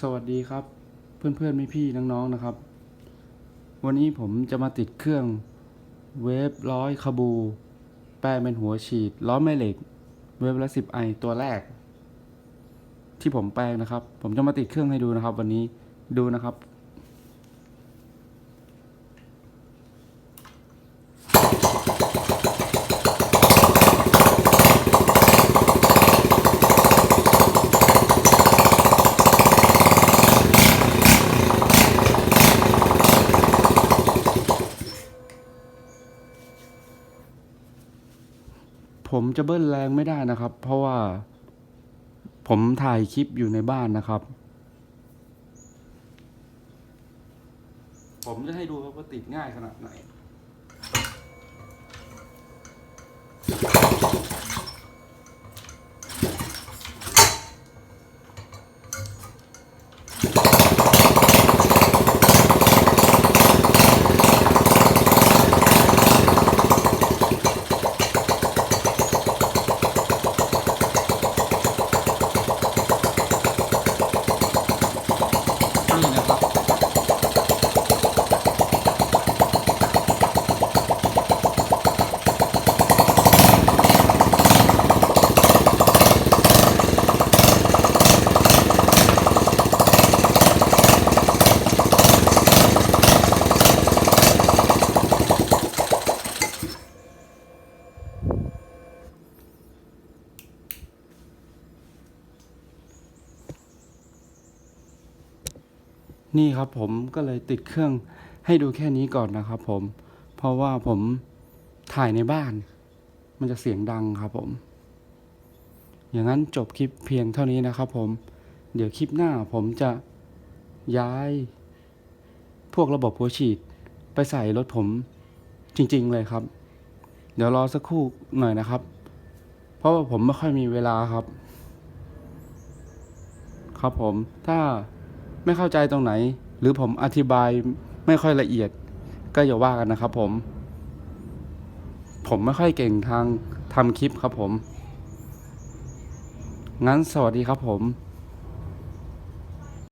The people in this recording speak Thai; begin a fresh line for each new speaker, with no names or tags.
สวัสดีครับ เพื่อนๆพี่ๆน้องๆนะครับ วันนี้ผมจะมาติดเครื่องเวฟร้อยคาบู แปลงเป็นหัวฉีดล้อแม่เหล็ก เวฟละสิบไอตัวแรก ที่ผมแปลงนะครับ ผมจะมาติดเครื่องให้ดูนะครับ วันนี้ดูนะครับ ผมจะเบิ้ลแรงไม่ได้นะครับ เพราะว่าผมถ่ายคลิปอยู่ในบ้านนะครับ ผมจะให้ดูครับว่าติดง่ายขนาดไหน นี่ครับผมก็เลยติดเครื่องให้ดูแค่นี้ก่อนนะครับผม เพราะว่าผมถ่ายในบ้าน มันจะเสียงดังครับผม อย่างนั้นจบคลิปเพียงเท่านี้นะครับผม เดี๋ยวคลิปหน้าผมจะย้าย พวกระบบหัวฉีดไปใส่รถผมจริง ๆ เลยครับ เดี๋ยวรอสักครู่หน่อยนะครับ เพราะว่าผมไม่ค่อยมีเวลาครับ ครับผมถ้า ไม่เข้าใจตรงไหน หรือผมอธิบายไม่ค่อยละเอียด ก็อย่าว่ากันนะครับ ผม ผมไม่ค่อยเก่งทางทำคลิปครับผม งั้นสวัสดีครับผม